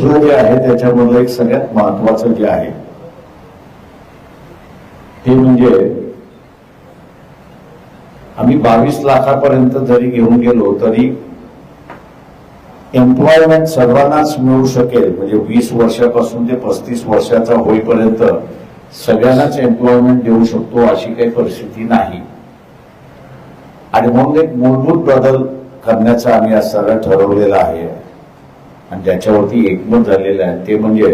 दुसरं जे आहे त्याच्यामधलं एक सगळ्यात महत्वाचं जे आहे ते म्हणजे आम्ही बावीस लाखापर्यंत जरी घेऊन गेलो तरी एम्प्लॉयमेंट सर्वांनाच मिळू शकेल. म्हणजे वीस वर्षापासून ते पस्तीस वर्षाचा होईपर्यंत सगळ्यांनाच एम्प्लॉयमेंट देऊ शकतो अशी काही परिस्थिती नाही. आणि म्हणून एक मूलभूत बदल करण्याचा आम्ही आज सगळं ठरवलेलं आहे. आणि ज्याच्यावरती एकमत झालेलं आहे ते म्हणजे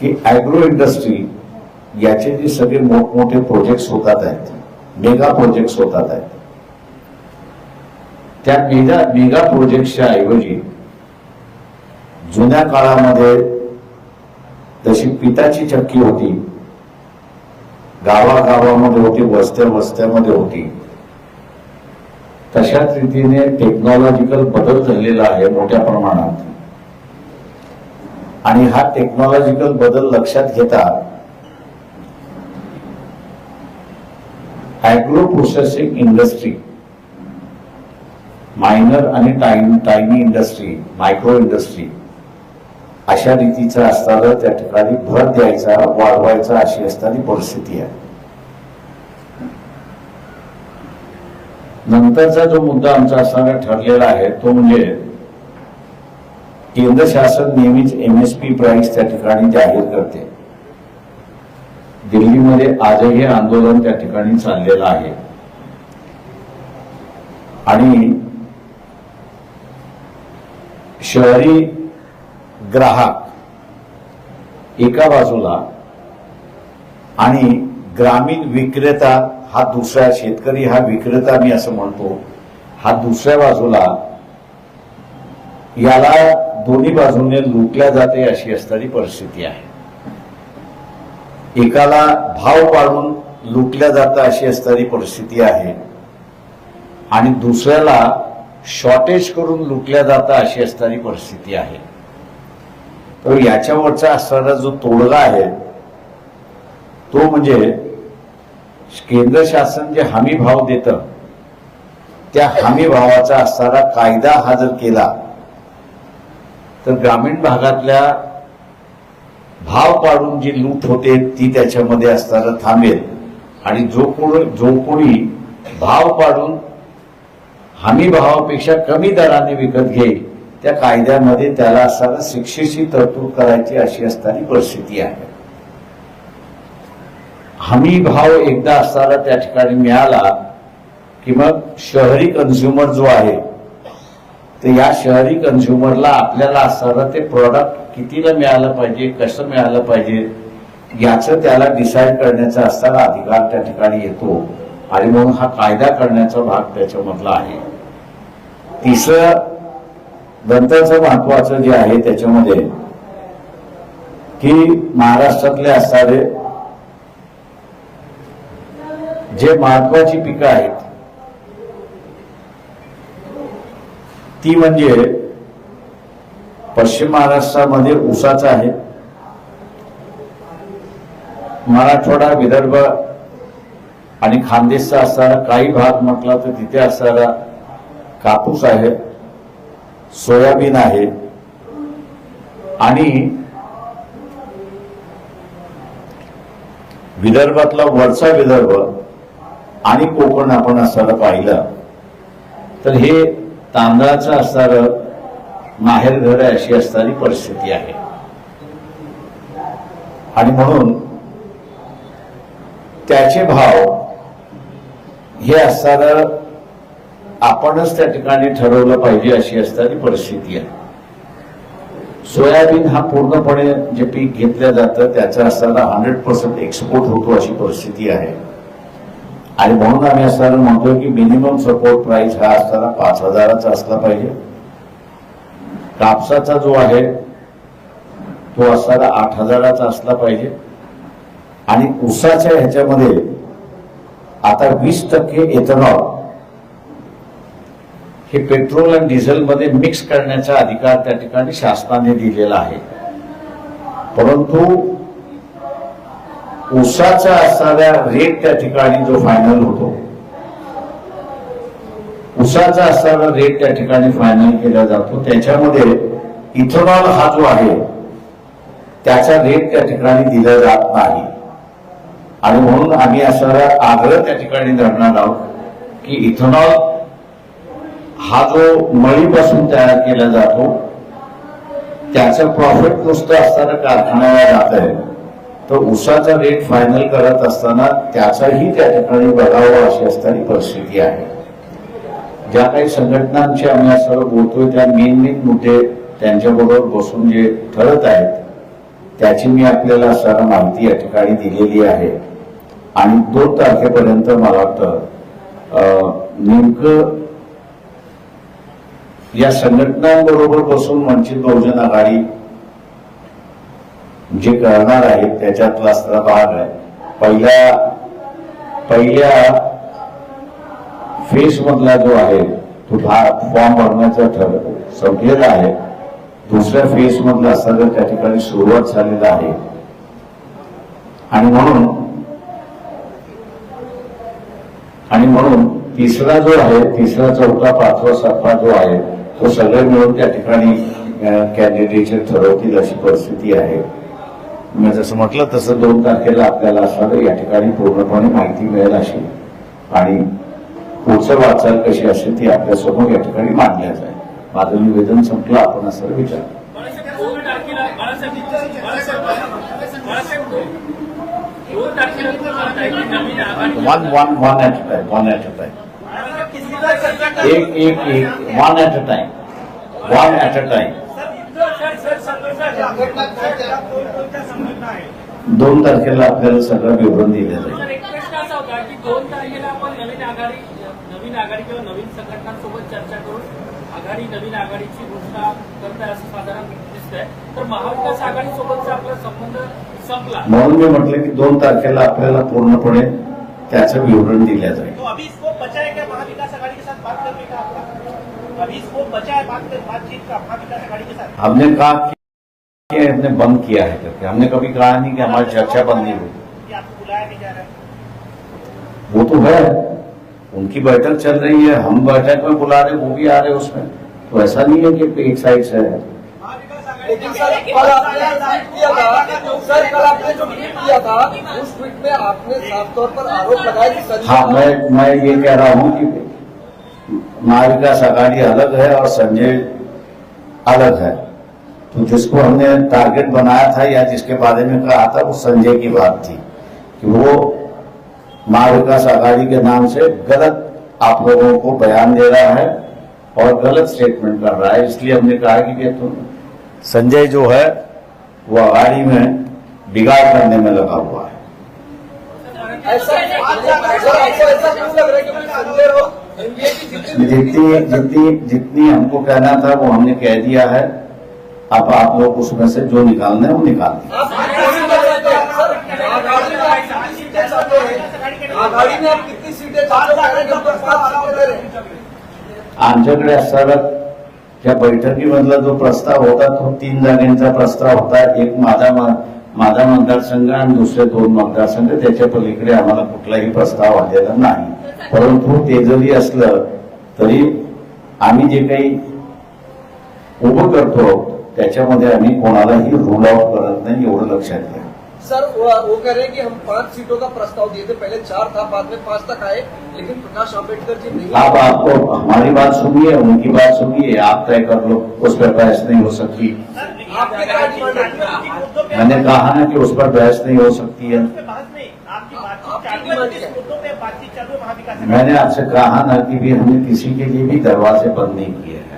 की ॲग्रो इंडस्ट्री याचे जे सगळे मोठमोठे प्रोजेक्ट्स होतात आहेत मेगा प्रोजेक्ट्स होतात आहेत. त्या मेगा मेगा प्रोजेक्टच्या ऐवजी जुन्या काळामध्ये जशी पिताची चक्की होती गावागावामध्ये होती वस्त्या वस्त्यामध्ये होती तशाच रीतीने टेक्नॉलॉजिकल बदल झालेला आहे मोठ्या प्रमाणात. आणि हा टेक्नॉलॉजिकल बदल लक्षात घेता ॲग्रो प्रोसेसिंग इंडस्ट्री मायनर आणि टाइन टायनी इंडस्ट्री मायक्रो इंडस्ट्री अशा रीतीचा असताना त्या ठिकाणी भर द्यायचा वाढवायचा अशी असणारी परिस्थिती आहे. नंतरचा जो मुद्दा आमचा असणारा ठरलेला आहे तो म्हणजे केंद्र शासन नेहमीच एमएसपी प्राइस त्या ठिकाणी जाहीर करते. दिल्लीमध्ये आजही आंदोलन त्या ठिकाणी चाललेलं आहे. आणि शहरी ग्राहक एका बाजूला आणि ग्रामीण विक्रेता हा दुसरा शेतकरी हा विक्रेता मी असं म्हणतो हा दुसऱ्या बाजूला याला दोन्ही बाजूने लुटल्या जाते अशी असणारी परिस्थिती आहे. एकाला भाव पाडून लुटल्या जातं अशी असणारी परिस्थिती आहे आणि दुसऱ्याला शॉर्टेज करून लुटल्या जातं अशी असणारी परिस्थिती आहे. तर याच्यावरचा असणारा जो तोडगा आहे तो म्हणजे केंद्र शासन जे हमी भाव देतं त्या हमी भावाचा असणारा कायदा हा जर केला तर ग्रामीण भागातल्या भाव पाडून जी लूट होते ती त्याच्यामध्ये असताना थांबेल. आणि जो कोण जो कोणी भाव पाडून हमी भावापेक्षा कमी दराने विकत घेईल त्या कायद्यामध्ये त्याला असताना शिक्षेची तरतूद करायची अशी असणारी परिस्थिती आहे. हमी भाव एकदा असताना त्या ठिकाणी मिळाला की मग शहरी कन्झ्युमर जो आहे तर या शहरी कन्झ्युमरला आपल्याला असताना ते प्रॉडक्ट कितीला मिळालं पाहिजे कसं मिळालं पाहिजे याचं त्याला डिसाईड करण्याचा असताना अधिकार त्या ठिकाणी येतो. आणि म्हणून हा कायदा करण्याचा भाग त्याच्यामधला आहे. तिसरं नंतरचं महत्वाचं जे आहे त्याच्यामध्ये की महाराष्ट्रातले असणारे जे महत्वाची पिकं आहेत ती म्हणजे पश्चिम महाराष्ट्रामध्ये ऊसाचं आहे मराठवाडा विदर्भ आणि खानदेशचा असणारा काही भाग म्हटला तर तिथे असणारा कापूस आहे सोयाबीन आहे आणि विदर्भातला वरचा विदर्भ आणि कोकण आपण असताना पाहिलं तर हे तांदळाचं असणारं माहेर घर आहे अशी असणारी परिस्थिती आहे. आणि म्हणून त्याचे भाव हे असणारं आपणच त्या ठिकाणी ठरवलं पाहिजे अशी असणारी परिस्थिती आहे. सोयाबीन हा पूर्णपणे जे पीक घेतलं जातं त्याचा असताना हंड्रेड पर्सेंट एक्सपोर्ट होतो अशी परिस्थिती आहे. आणि म्हणून आम्ही असताना म्हणतोय की मिनिमम सपोर्ट प्राइस हा असताना पाच हजाराचा असला पाहिजे. कापसाचा जो आहे तो असताना आठ हजाराचा असला पाहिजे. आणि ऊसाच्या ह्याच्यामध्ये आता वीस टक्के एथेनॉल हे पेट्रोल आणि डिझेलमध्ये मिक्स करण्याचा अधिकार त्या ठिकाणी शासनाने दिलेला आहे. परंतु ऊसाचा असणाऱ्या रेट त्या ठिकाणी जो फायनल होतो. ऊसाचा असणारा रेट त्या ठिकाणी फायनल केला जातो. त्याच्यामध्ये इथेनॉल हा जो आहे त्याचा रेट त्या ठिकाणी दिला जात नाही. आणि म्हणून आम्ही असणारा आग्रह त्या ठिकाणी धरणार आहोत की इथेनॉल हा जो मळीपासून तयार केला जातो त्याचं प्रॉफिट नुसतं असताना कारखान्याला जात आहे. तर उसाचा रेट फायनल करत असताना त्याचाही त्या ठिकाणी बघावा अशी असणारी परिस्थिती आहे. ज्या काही संघटनांची आम्ही असं बोलतोय त्या मेन मेन मुद्दे त्यांच्याबरोबर बसून जे ठरत आहेत त्याची मी आपल्याला सर्व माहिती या ठिकाणी दिलेली आहे. आणि दोन तारखेपर्यंत मला वाटतं नेमकं या संघटनांबरोबर बसून वंचित बहुजन आघाडी जे करणार आहे त्याच्यातला असणारा भाग आहे. पहिल्या पहिल्या फेस मधला जो आहे तो फॉर्म भरण्याचा ठर संपलेला आहे. दुसऱ्या फेस मधला असताना त्या ठिकाणी सुरुवात झालेला आहे. आणि म्हणून आणि म्हणून तिसरा जो आहे तिसरा चौथा पाचवा सातवा जो आहे तो सगळे मिळून त्या ठिकाणी कॅन्डिडेट ठरवतील अशी परिस्थिती आहे. मी जसं म्हटलं तसं दोन तारखेला आपल्याला असणार या ठिकाणी पूर्णपणे माहिती मिळेल अशी. आणि पुढचं वाटचाल कशी असेल ती आपल्यासमोर या ठिकाणी मांडल्या जाईल. माझं निवेदन संपलं. आपण असं विचार. One one one at a time one at a time एक एक एक one at a time one at a time sir sir संघटना कोणत्या संघटना आहे दोन तारखेला आपल्याला सगळं विवरण दिलं जाईल एक प्रश्न असा होता की दोन तारखेला आपण नवीन आघाडी नवीन आघाडी किंवा नवीन संघटनांसोबत चर्चा करून आघाडी नवीन आघाडीची घोषणा करताय असं साधारण दिसतंय. तर महाविकास आघाडी सोबतचा आपला संबंध संपला. म्हणून मी म्हटलं की दोन तारखेला आपल्याला पूर्णपणे त्याचं विवरण दिलं जाईल तो अभी स्कोप बचा क्या महाविकास आघाड़ी के साथ बात करने का आपका? अभी स्कोप बचा बात बातचीत का महाविकास आघाड़ी के साथ? हमने कहा कि हमने बंद किया है करके। हमने कभी कहा नहीं कि हमारी चर्चा बंद नहीं हुई कि आपको बुलाया नहीं जा रहा है। वो तो है। उनकी बैठक चल रही है हम बैठक में बुला रहे वो भी आ रहे उसमें। तो ऐसा नहीं है कि एक साइड से है। लेकिन सर कल आपने ट्वीट किया था सर कल आपने जो ट्वीट किया था उस ट्वीट में आपने साफ़ तौर पर आरोप लगाया कि हाँ मैं मैं ये कह रहा हूँ कि महाविकास आघाड़ी अलग है और संजय अलग है। तो जिसको हमने टारगेट बनाया था या जिसके बारे में कहा था वो संजय की बात थी कि वो महाविकास आघाड़ी के नाम से गलत आप लोगों को बयान दे रहा है और गलत स्टेटमेंट कर रहा है। इसलिए हमने कहा कि ये तो संजय जो है वो आघाड़ी में बिगाड़ करने में लगा हुआ है? जितनी जितनी जितनी हमको कहना था वो हमने कह दिया है। अब आप लोग उसमें से जो निकालना है वो निकाल दें तो आमच्याकडे असणारा त्या बैठकीमधला जो प्रस्ताव होता तो तीन जागेंचा प्रस्ताव होता. एक माझा माझा मतदारसंघ आणि दुसरे दोन मतदारसंघ त्याच्या पलीकडे आम्हाला कुठलाही प्रस्ताव आलेला नाही. परंतु ते जरी असलं तरी आम्ही जे काही उभं करतो त्याच्यामध्ये आम्ही कोणालाही रूल आउट करत नाही एवढं लक्षात घ्या सर वो, कह रहे हैं कि हम पाँच सीटों का प्रस्ताव दिए थे पहले चार था बाद में पाँच तक आए लेकिन प्रकाश आम्बेडकर जी नहीं। आप आपको हमारी बात सुनिए उनकी बात सुनिए आप तय कर लो उस पर बहस नहीं हो सकती। मैंने कहा ना कि उस पर बहस नहीं हो सकती है। मैंने आपसे कहा ना कि भी हमने किसी के लिए भी दरवाजे बंद नहीं किए हैं।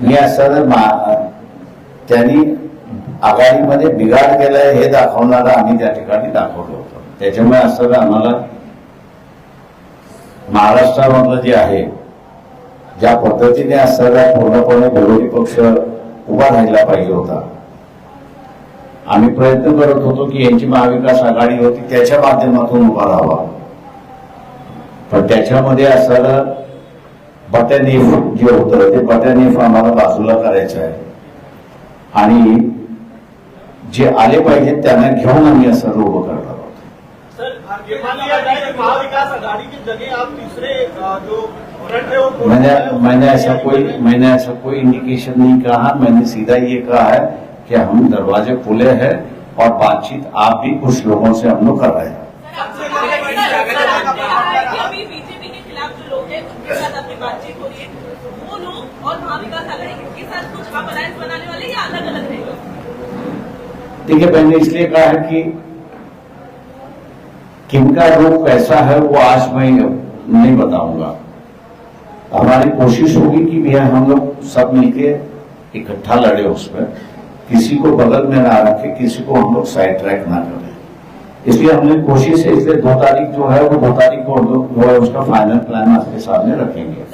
मी असं मा- त्यांनी आघाडीमध्ये बिघाड केलाय हे दाखवणारा आम्ही त्या ठिकाणी दाखवलं होतं. त्याच्यामुळे असं आम्हाला महाराष्ट्रामधलं जे आहे ज्या पद्धतीने असणारा पूर्णपणे विरोधी पक्ष उभा राहिला पाहिजे होता आम्ही प्रयत्न करत होतो की यांची महाविकास आघाडी होती त्याच्या माध्यमातून उभा राहावा. पण त्याच्यामध्ये असणारं बटनीफ जे होतं ते बटनीफ आम्हाला बाजूला करायचं आहे. आणि जे आले पाहिजेत त्यांना घेऊन आम्ही असं उभं करणार आहोत. मान लिया जाए कि महाविकास आघाड़ी की जगह आप तीसरे अ, जो फ्रंट वो मैंने मैंने ऐसा कोई मैंने ऐसा कोई इंडिकेशन नहीं कहा मैंने सीधा ये कहा है कि हम दरवाजे खुले हैं और बातचीत आप भी कुछ लोगों से हम लोग कर रहे हैं। अभी बीजेपी के खिलाफ जो लोग हैं मैंने इसलिए कहा है कि किनका रूप कैसा है, वो आज मैं नहीं बताऊँगा। हमारी कोशिश होगी कि भैया हम लोग सब मिलके इकट्ठा लड़े उस पर किसी को बगल में ना रखे किसी को हम लोग साइड ट्रैक ना करें। इसलिए हमने कोशिश है इसलिए दो तारीख जो है वो दो तारीख को जो है उसका फाइनल प्लान आपके सामने रखेंगे।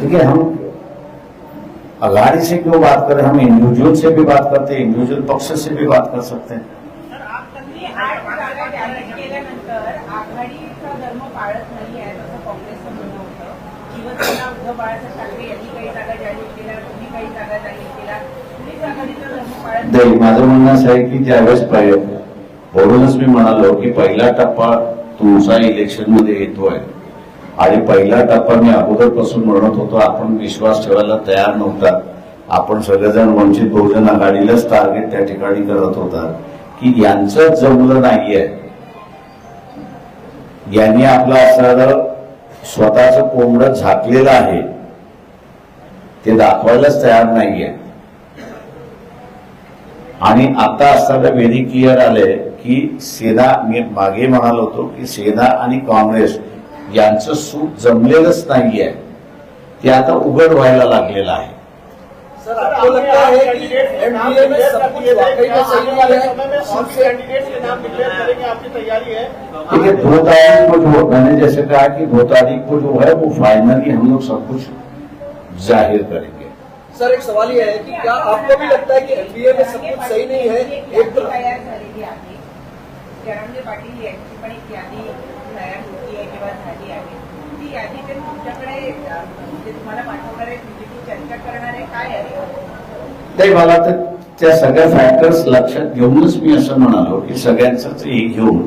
देखिए हम अगाड़ी से क्यों बात करें? हम इंडिविजुअल से भी बात करते हैं इंडिविजुअल पक्ष से भी बात कर सकते हैं। बाळासाहेब ठाकरे यांनी काही जागा जाहीर केल्या तुम्ही काही जागा जाहीर केल्या. नाही माझं म्हणणं असं आहे की त्यावेळेस म्हणूनच मी म्हणालो की पहिला टप्पा तुमचा इलेक्शनमध्ये येतोय. आणि पहिला टप्पा मी अगोदरपासून म्हणत होतो आपण विश्वास ठेवायला तयार नव्हता. आपण सगळेजण वंचित बहुजन आघाडीलाच टार्गेट त्या ठिकाणी करत होता. की यांचं जमलं नाहीये. यांनी आपलं असणारं स्वतःचं कोंबडं झाकलेलं आहे. ते दाखवायलाच तयार नाहीये. आणि आता असताना वेदिकीय आले आलंय की सेना मी मागे म्हणालो होतो की सेना आणि काँग्रेस यांचं सूट जमलेलंच नाहीये. ते आता उघड व्हायला लागलेलं आहे. सर आपको लगता है कि एनडीए में सब कुछ वाकई में सही नहीं है? शिवसेना कैंडिडेट्स के नाम डिक्लेयर करेंगे आपकी तैयारी है। देखिए दो तारीख को जो मैंने जैसे कहा कि दो तारीख को जो है वो फाइनली हम लोग सब कुछ ज़ाहिर करेंगे। सर एक सवाल ये है कि क्या आपको भी लगता है कि एनडीए में सब कुछ सही नहीं है? एक तो झालेली पाटील यांची यादी तयार होती आहे किंवा झाली आहे ती यादी ते तुमच्याकडे तुम्हाला पाठवणार आहे? नाही मला तर त्या सगळ्या फॅक्टर्स लक्षात घेऊनच मी असं म्हणालो की सगळ्यांचंच हे घेऊन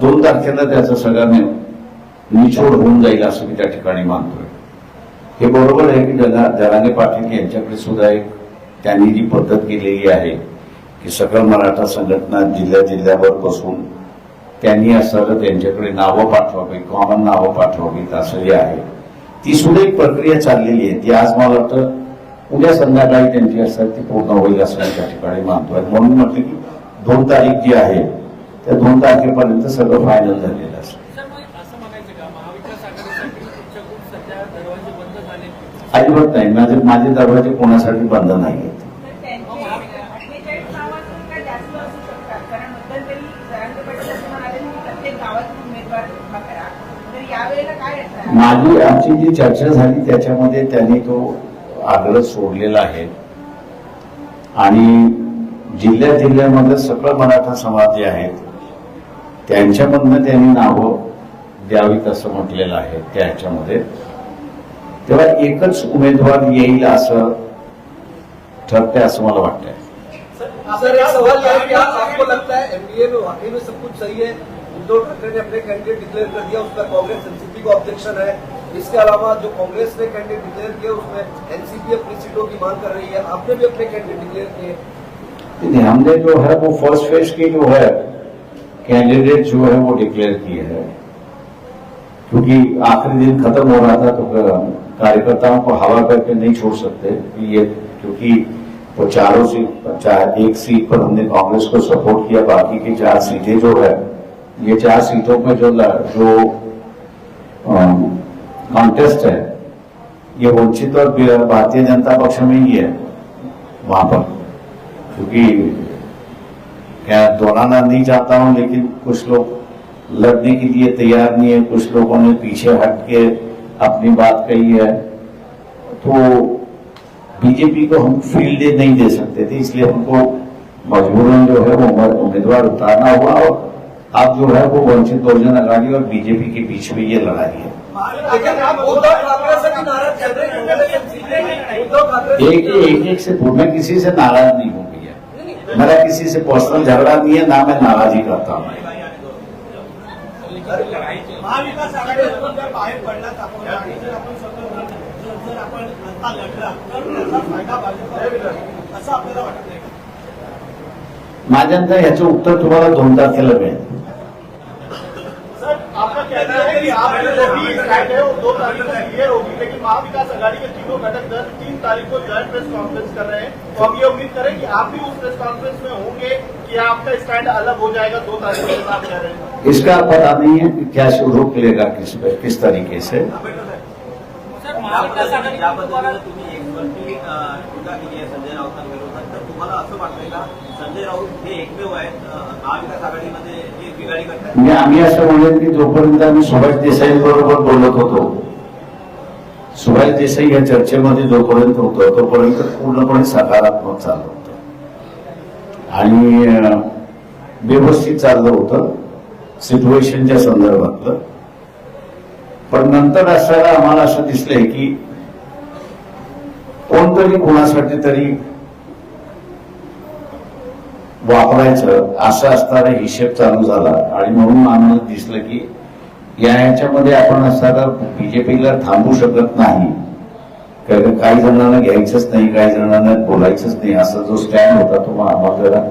दोन तारखेला त्याचं सगळं निचोड होऊन जाईल असं मी त्या ठिकाणी मानतोय. हे बरोबर आहे की जला पाटील यांच्याकडे सुद्धा एक त्यांनी जी पद्धत केलेली आहे की सकल मराठा संघटना जिल्ह्या जिल्ह्यावर बसून त्यांनी असं त्यांच्याकडे नावं पाठवावी कॉमन नावं पाठवावीत असं जे आहे. ती सुद्धा एक प्रक्रिया चाललेली आहे. ती आज मला वाटतं उद्या संध्याकाळी त्यांची असतात ती पूर्ण होईल असं त्या ठिकाणी मानतोय म्हणून म्हटलं की दोन तारीख जी आहे त्या दोन तारखेपर्यंत सगळं फायनल झालेलं असेल सर मग असं म्हणायचं का? महाविकास आघाडीसाठी तुमच्याकडून सध्या दरवाजे बंद झाले अजिबात नाही. माझे माझे दरवाजे कोणासाठी बंद नाही आहेत माझी आमची जी चर्चा झाली त्याच्यामध्ये त्यांनी तो आग्रह सोडलेला आहे. आणि जिल्ह्या जिल्ह्यामध्ये सगळं मराठा समाज जे आहेत त्यांच्यामधनं त्यांनी नावं द्यावीत असं म्हटलेलं आहे त्या तेव्हा एकच उमेदवार येईल असं ठरतंय असं मला वाटतंय. उद्धव ठाकरे ने अपने कैंडिडेट डिक्लेयर कर दिया उसका कांग्रेस एनसीपी को ऑब्जेक्शन है। इसके अलावा जो कांग्रेस ने कैंडिडेट डिक्लेयर किया उसमें एनसीपी अपनी सीटों की मांग कर रही है। आपने भी अपने कैंडिडेट डिक्लेयर किए? नहीं, हमने जो है वो फ़र्स्ट फ़ेज़ की जो है कैंडिडेट जो है वो डिक्लेयर किए हैं। क्योंकि आखिरी दिन खत्म हो रहा था तो कार्यकर्ताओं को हवा करके नहीं छोड़ सकते। ये क्योंकि वो चारों सीट चार एक सीट पर हमने कांग्रेस को सपोर्ट किया बाकी की चार सीटें जो है ये चार सीटों पर जो जो कॉन्टेस्ट है। ये वंचित और भारतीय जनता पक्ष में ही है, वहाँ पर। क्योंकि क्या दोहराना नहीं चाहता हूँ, लेकिन कुछ लोग लड़ने के लिए तैयार नहीं है। कुछ लोगों ने पीछे हट के अपनी बात कही है। तो बीजेपी को हम फ़ील्ड नहीं दे सकते थे, इसलिए हमको मजबूरन जो है वो उम्मीदवार उतारना हुआ और आप जो है वो वंचित बहुजन अघाड़ी और बीजेपी के बीच में ये लड़ाई है। एक एक एक से मैं किसी से नाराज़ नहीं हूँ भैया मेरा किसी से पर्सनल झगड़ा नहीं है ना मैं नाराजी करता हूँ। माझ्या ह्याचं उत्तर तुम्हारा दोन तारखेला मिळेल आपका कहना है कि आप जो भी स्टैंड है वो दो तारीख को क्लियर होगी लेकिन महाविकास आघाड़ी के तीनों घटक दल तीन तारीख को ज्वाइंट प्रेस कॉन्फ्रेंस कर रहे हैं। तो हम ये उम्मीद करें कि आप भी उस प्रेस कॉन्फ्रेंस में होंगे कि आपका स्टैंड अलग हो जाएगा दो तारीख को आप कह रहे हैं। इसका पता नहीं है कि क्या रोक लेगा किस पे किस तरीके से। संजय तर तुम्हाला असं वाटतंय का संजय राऊत हे। एकमेव आहेत महाविकास आघाडीमध्ये मी म्हणजे आम्ही असं म्हणेन की जोपर्यंत आम्ही सुभाष देसाई बरोबर बोलत होतो सुभाष देसाई या चर्चेमध्ये जोपर्यंत होतो तोपर्यंत पूर्णपणे सकारात्मक चाललं होतं. आणि व्यवस्थित चाललं होतं सिच्युएशनच्या संदर्भातलं. पण नंतर असताना आम्हाला असं दिसलंय की कोणतरी कोणासाठी तरी वापरायचं असं असणारा हिशेब चालू झाला. आणि म्हणून आम्हाला दिसलं की या ह्याच्यामध्ये आपण असताना बीजेपीला थांबू शकत नाही. कारण काही जणांना घ्यायचंच नाही काही जणांना बोलायचंच नाही. असा जो स्टँड होता तो आम्हाला जरा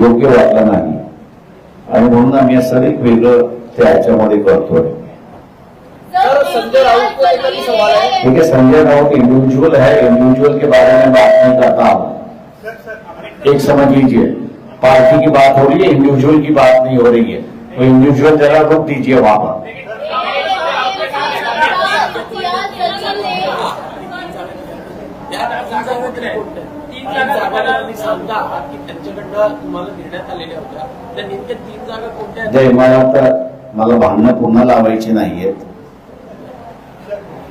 योग्य वाटला नाही. आणि म्हणून आम्ही असं एक वेगळं त्या ह्याच्यामध्ये करतोय. ठीक है संजय राउत इंडिविजुअल है इंडिविजुअल के बारे में बात नहीं करता हूं एक समझ लीजिए पार्टी की बात हो रही है इंडिविजुअल की बात नहीं हो रही है तो इंडिविजुअल जरा रोक दीजिए वहां पर? जय मला तर मला भांडणं पुन्हा लावायची नाहीयेत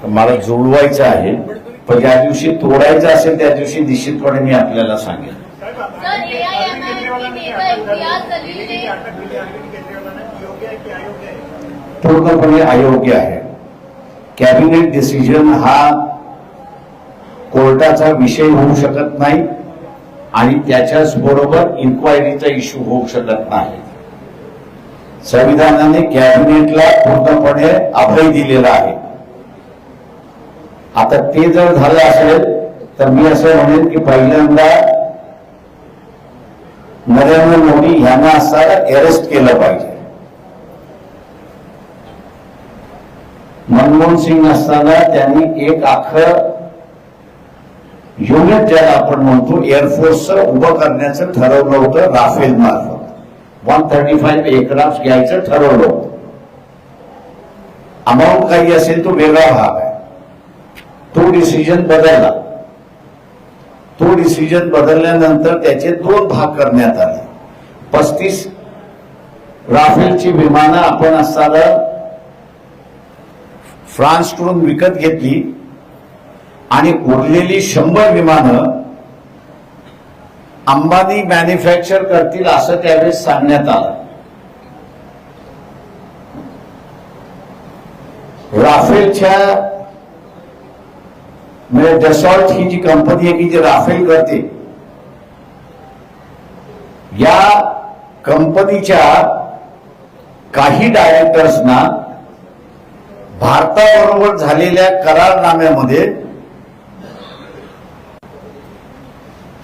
मला जुळवायचं आहे पण ज्या दिवशी तोडायचं असेल त्या दिवशी निश्चितपणे मी आपल्याला सांगेन पूर्णपणे अयोग्य आहे. कॅबिनेट डिसिजन हा कोर्टाचा विषय होऊ शकत नाही आणि त्याच्याच बरोबर इन्क्वायरीचा इश्यू होऊ शकत नाही. संविधानाने कॅबिनेटला पूर्णपणे अभय दिलेला आहे. आता ते जर झालं असेल तर मी असं म्हणेन की पहिल्यांदा नरेंद्र मोदी यांना असताना अरेस्ट केलं पाहिजे. मनमोहन सिंग असताना त्यांनी एक आखं युनिट ज्याला आपण म्हणतो एअरफोर्सचं उभं करण्याचं ठरवलं होतं राफेल मार्फत. वन थर्टी फाईव्ह एअरक्राफ्ट घ्यायचं ठरवलं होतं. अमाऊंट काही असेल तो वेगळा भाग आहे. तो डिसिजन बदलला. तो डिसिजन बदलल्यानंतर त्याचे दोन भाग करण्यात आले. पस्तीस राफेलची विमानं आपण असताना फ्रान्सकडून विकत घेतली आणि उरलेली शंभर विमानं अंबानी मॅन्युफॅक्चर करतील असं त्यावेळेस सांगण्यात आलं. राफेलच्या म्हणजे डसॉल्ट ही जी कंपनी आहे की जी राफेल करते। या कंपनीच्या काही डायरेक्टर्सना भारताबरोबर झालेल्या करारनाम्यामध्ये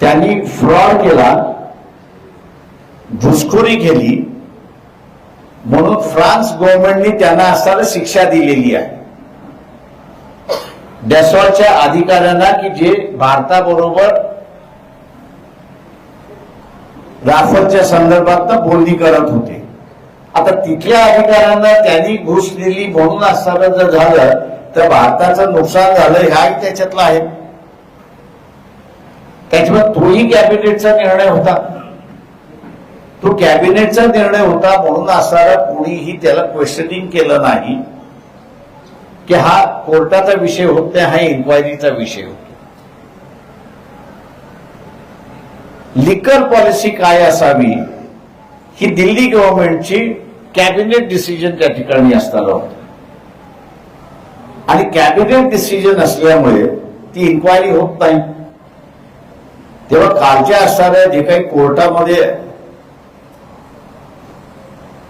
त्यांनी फ्रॉड केला घुसखोरी केली म्हणून फ्रान्स गव्हर्नमेंटने त्यांना असताना शिक्षा दिलेली आहे. डेसॉलच्या अधिकाऱ्यांना की जे भारताबरोबर राफेलच्या संदर्भात बोलणी करत होते. आता तिथल्या अधिकाऱ्यांना त्यांनी घुस दिली म्हणून असताना जर झालं तर भारताचं नुकसान झालं ह्याही त्याच्यातलं आहे. त्याच्यामुळे तोही कॅबिनेटचा निर्णय होता. तो कॅबिनेटचा निर्णय होता म्हणून असणारा कोणीही त्याला क्वेश्चनिंग केलं नाही. की हा कोर्टाचा विषय होत नाही हा इन्क्वायरीचा विषय होतो लिकर पॉलिसी काय असावी ही दिल्ली गव्हर्नमेंटची कॅबिनेट डिसिजन त्या ठिकाणी असताना होत आणि कॅबिनेट डिसिजन असल्यामुळे ती इन्क्वायरी होत नाही. तेव्हा कालच्या असणाऱ्या जे काही कोर्टामध्ये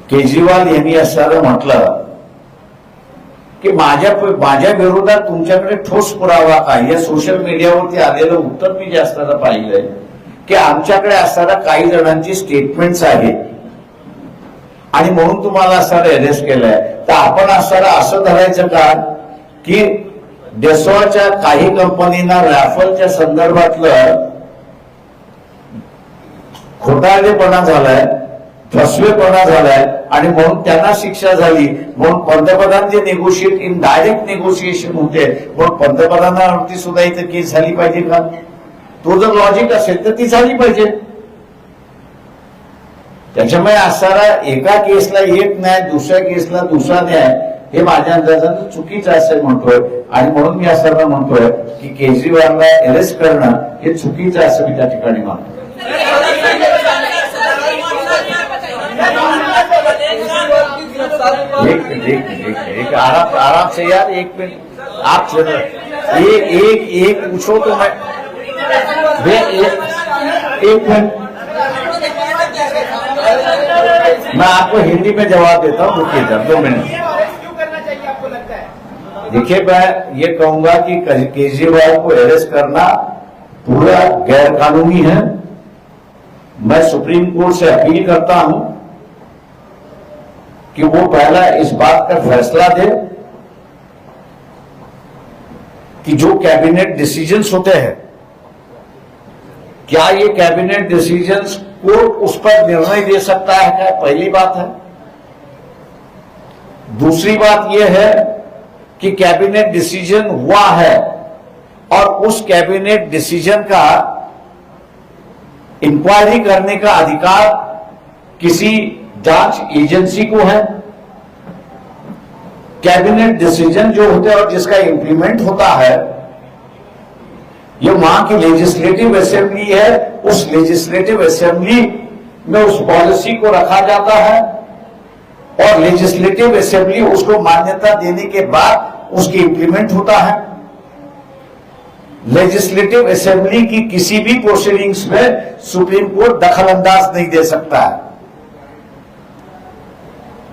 केजरीवाल यांनी असणारं म्हटलं की माझ्या माझ्या विरोधात तुमच्याकडे ठोस पुरावा काय या सोशल मीडियावरती आलेलं उत्तर मी जे असताना पाहिलंय की आमच्याकडे असताना काही जणांची स्टेटमेंट्स आहेत. आणि म्हणून तुम्हाला असताना अरेस्ट केलंय. तर आपण असताना असं धरायचं का? की डेसॉच्या काही कंपनीना रॅफलच्या संदर्भातलं खोटाळेपणा झालाय. फसवेपणा झालाय? आणि म्हणून त्यांना शिक्षा झाली. म्हणून पंतप्रधान जे नेगोशिएट इन डायरेक्ट नेगोशिएशन होते म्हणून पंतप्रधानावरती सुद्धा इथं केस झाली पाहिजे का? तो जर लॉजिक असेल तर ती झाली पाहिजे. त्याच्यामुळे असणारा एका केसला एक न्याय दुसऱ्या केसला दुसरा न्याय हे माझ्या अंदाजानं चुकीचं असं म्हणतोय. आणि म्हणून मी असं म्हणतोय की केजरीवालला अरेस्ट करणं हे चुकीचं असं मी त्या ठिकाणी मानतो आराम आराम से यार, एक मिनट। आप एक एक एक पूछो तो मैं। एक मिनट। मैं आपको हिंदी में जवाब देता हूँ, रुकिए जरा, दो मिनट। देखिए, मैं ये कहूँगा कि केजरीवाल को अरेस्ट करना पूरा गैर कानूनी है। मैं सुप्रीम कोर्ट से अपील करता हूँ कि वो पहला इस बात का फैसला दे कि जो कैबिनेट डिसीजंस होते हैं, क्या ये कैबिनेट डिसीजंस कोर्ट उस पर निर्णय दे सकता है? क्या पहली बात है। दूसरी बात यह है कि कैबिनेट डिसीज़न हुआ है और उस कैबिनेट डिसीज़न का इंक्वायरी करने का अधिकार किसी जाँच एजेंसी को है। कैबिनेट डिसीज़न जो होते हैं और जिसका इंप्लीमेंट होता है, ये वहाँ की लेजिस्लेटिव असेंबली है। उस लेजिस्लेटिव असेंबली में उस पॉलिसी को रखा जाता है और लेजिस्लेटिव असेंबली उसको मान्यता देने के बाद उसकी इंप्लीमेंट होता है। लेजिस्लेटिव असेंबली की किसी भी प्रोसीडिंग्स में सुप्रीम कोर्ट दखल अंदाज नहीं दे सकता है।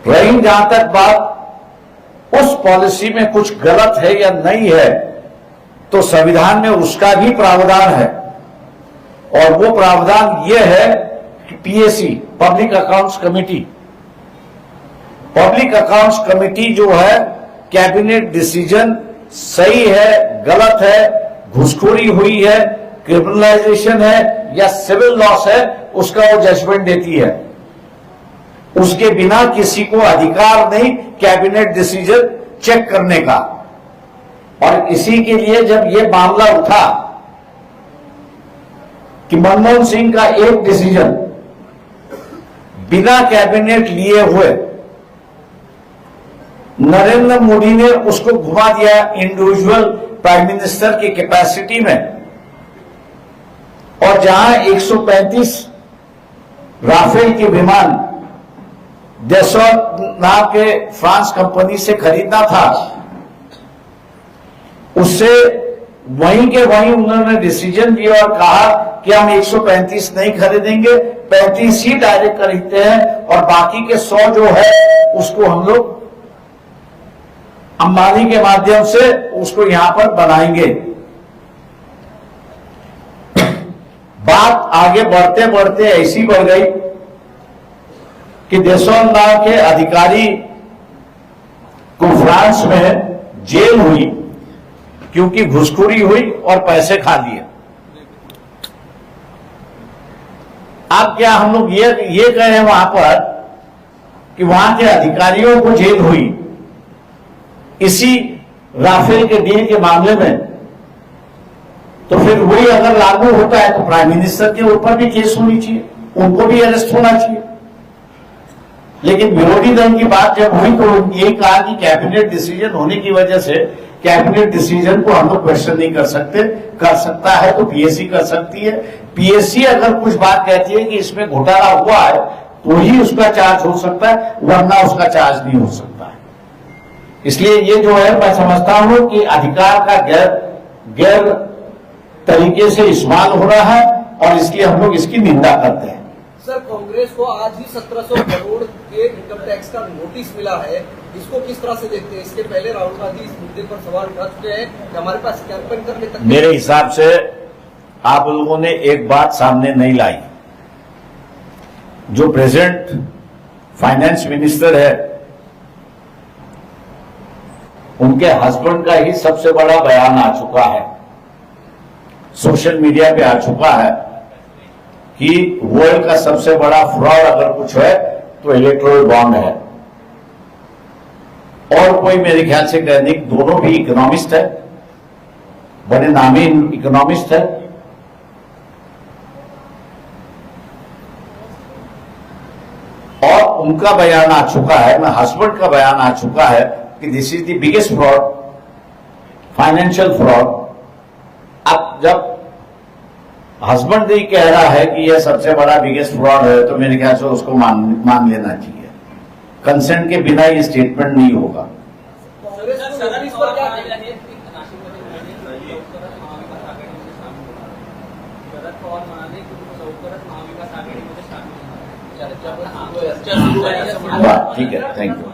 रही जहाँ तक बात उस पॉलिसी में कुछ गलत है या नहीं है तो संविधान में उसका भी प्रावधान है। और वो प्रावधान ये है कि PAC public accounts committee public accounts committee जो है कैबिनेट डिसीज़न सही है, गलत है, घुसखोरी हुई है क्रिमिनलाइजेशन है या सिविल लॉस है, उसका वो जजमेंट देती है। उसके बिना किसी को अधिकार नहीं कैबिनेट डिसीज़न चेक करने का। और इसी के लिए जब ये मामला उठा कि मनमोहन सिंह का एक डिसीज़न बिना कैबिनेट लिए हुए नरेंद्र मोदी ने उसको घुमा दिया इंडिविजुअल प्राइम मिनिस्टर की कैपेसिटी में, और जहाँ 135 राफेल के विमान नाम के फ्रांस कंपनी से खरीदना था, उससे वहीं के वहीं उन्होंने डिसीज़न दिया और कहा कि हम 135 नहीं खरीदेंगे 35 ही डायरेक्ट खरीदते हैं और बाकी के 100 जो है, उसको हम लोग अंबानी के माध्यम से उसको यहाँ पर बनाएँगे। बात आगे बढ़ते बढ़ते ऐसी बढ़ गई कि देशों नाम के अधिकारी को फ्रांस में जेल हुई, क्योंकि घुसखोरी हुई और पैसे खा लिए। आप क्या हम लोग ये ये कह रहे हैं वहाँ पर कि वहाँ के अधिकारियों को जेल हुई? इसी राफेल के डील के मामले में। तो फिर वही अगर लागू होता है तो प्राइम मिनिस्टर के ऊपर भी केस होनी चाहिए, उनको भी अरेस्ट होना चाहिए। लेकिन विरोधी दल की बात जब हुई तो ये कहा कि कैबिनेट डिसीज़न होने की वजह से कैबिनेट डिसीज़न को हम लोग क्वेश्चन नहीं कर सकते। कर सकता है तो पीएससी कर सकती है। पीएससी अगर कुछ बात कहती है कि इसमें घोटाला हुआ है तो ही उसका चार्ज हो सकता है, वरना उसका चार्ज नहीं हो सकता है। इसलिए ये जो है, मैं समझता हूँ कि अधिकार का गैर गैर तरीके से इस्तेमाल हो रहा है और इसलिए हम लोग इसकी निंदा करते हैं। सर, कांग्रेस को आज ही 1700 करोड़ के इनकम टैक्स का नोटिस मिला है। इसको किस तरह से देखते हैं? इसके पहले राहुल गांधी इस मुद्दे पर सवाल उठा चुके हैं कि हमारे पास कैंपेन करने तक मेरे हिसाब से आप लोगों ने एक बात सामने नहीं लाई। जो प्रेजेंट फाइनेंस मिनिस्टर है, उनके हस्बैंड का ही सबसे बड़ा बयान आ चुका है। सोशल मीडिया पे आ चुका है। कि वर्ल्ड का सबसे बड़ा फ्रॉड अगर कुछ है तो इलेक्ट्रोल बॉन्ड है। और कोई मेरे ख्याल से कहने दोनों भी इकोनॉमिस्ट है। बड़े नामी इकोनॉमिस्ट है। और उनका बयान आ चुका है, मैं हस्बैंड का बयान आ चुका है कि this is the biggest fraud financial fraud अब जब हस्बैंड ही कह रहा है कि यह सबसे बड़ा बिगेस्ट फ्रॉड है तो मेरे ख्याल से उसको मान मान लेना चाहिए। कंसेंट के बिना ये स्टेटमेंट नहीं होगा। ठीक है थैंक यू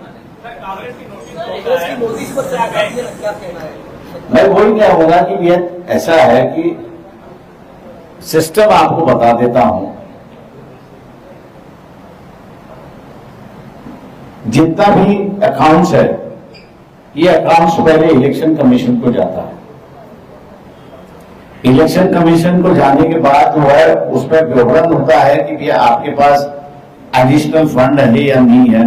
मैं वही क्या होगा कि यह ऐसा है कि सिस्टम आपको बता देता हूँ। जितना भी अकाउंट्स है, ये अकाउंट्स पहले इलेक्शन कमीशन को जाता है। इलेक्शन कमीशन को जाने के बाद जो है, उसमें विवरण होता है कि भैया आपके पास एडिशनल फंड है या नहीं है।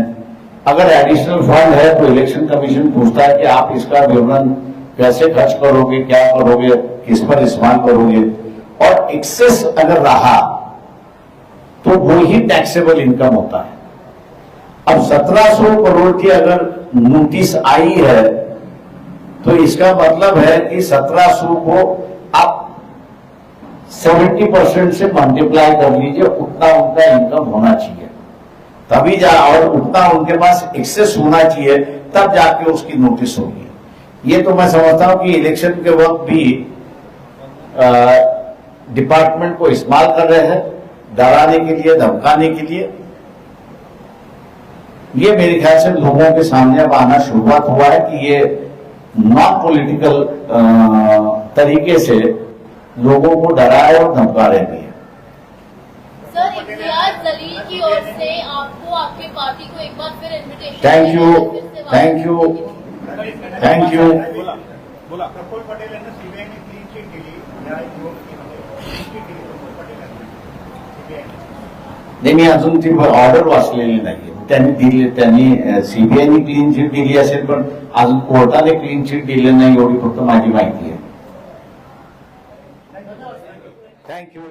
अगर एडिशनल फंड है तो इलेक्शन कमीशन पूछता है कि आप इसका विवरण कैसे खर्च करोगे, क्या करोगे, किस पर इस्तेमाल करोगे। और एक्सेस अगर रहा तो वो ही टैक्सेबल इनकम होता है। अब 1700 करोड़ की अगर नोटिस आई है तो इसका मतलब है कि 1700 को आप 70 परसेंट से मल्टीप्लाई कर लीजिए, उतना उनका इनकम होना चाहिए। तभी जा, और उतना उनके पास एक्सेस होना चाहिए, तब जाके उसकी नोटिस होगी। ये तो मैं समझता हूँ कि इलेक्शन के वक्त भी डिपार्टमेंट को इस्तेमाल कर रहे हैं डराने के लिए धमकाने के लिए। ये मेरे ख्याल से लोगों के सामने अब आना शुरुआत हुआ है कि ये नॉन पॉलिटिकल तरीके से लोगों को डराए और धमका रहे हैं। सर इम्तियाज़ जलील की ओर से आपको आपके पार्टी को एक बार फिर invitation thank you thank you thank you नाही मी अजून ती ऑर्डर वाचलेली नाही त्यांनी दिली त्यांनी सीबीआयने क्लीन चिट दिली असेल पण अजून कोर्टाने क्लीन चिट दिली नाही एवढी फक्त माझी माहिती आहे. थँक्यू